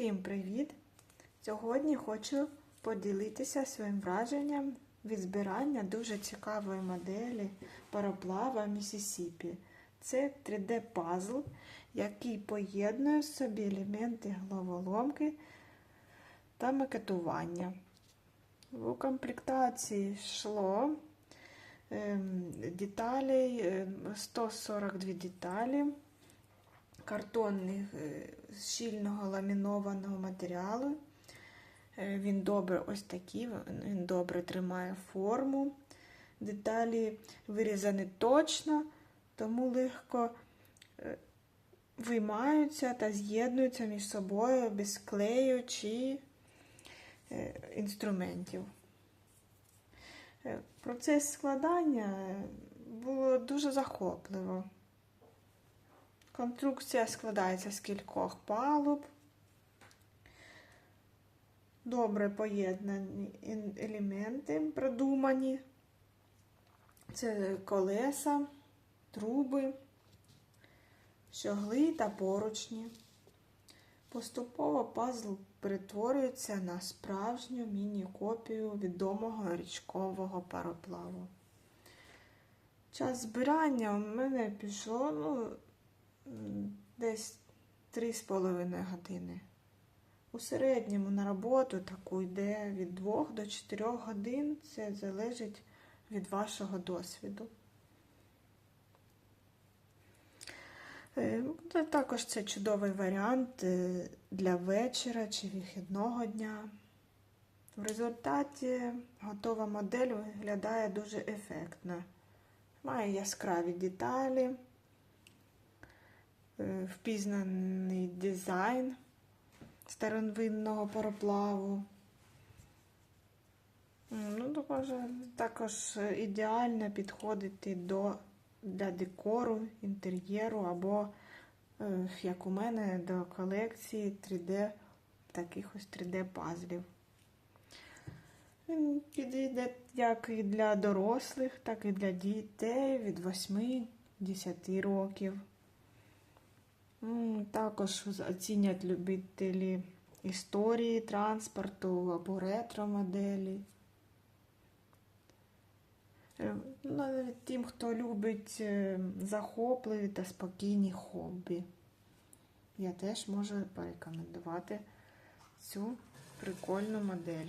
Всім привіт! Сьогодні хочу поділитися своїм враженням від збирання дуже цікавої моделі пароплава Місісіпі. Це 3D-пазл, який поєднує в собі елементи головоломки та макетування. В комплектації йшло ем, деталей, ем, 142 деталі картонних е, щільного ламінованого матеріалу. Е, Він добре ось такий, він добре тримає форму. Деталі вирізані точно, тому легко е, виймаються та з'єднуються між собою без клею чи інструментів. Процес складання було дуже захопливо. Конструкція складається з кількох палуб. Добре поєднані елементи продумані. Це колеса, труби, щогли та поручні. Поступово пазл перетворюється на справжню міні-копію відомого річкового пароплаву. Час збирання у мене пішло ну, десь 3,5 години. У середньому на роботу таку йде від 2 до 4 годин. Це залежить від вашого досвіду. Е, Також це чудовий варіант е, для вечора чи вихідного дня. В результаті готова модель виглядає дуже ефектно. Має яскраві деталі, впізнаний дизайн старовинного пароплаву. Ну, допоможе також ідеально підходити до, для декору, інтер'єру або, е, як у мене, до колекції 3D, таких ось 3D-пазлів. Він підійде як і для дорослих, так і для дітей від 8-10 років. Також оцінять любителі історії, транспорту або ретро-моделі. Е, Ну, навіть тим, хто любить е, захопливі та спокійні хобі. Я теж можу порекомендувати цю прикольну модель.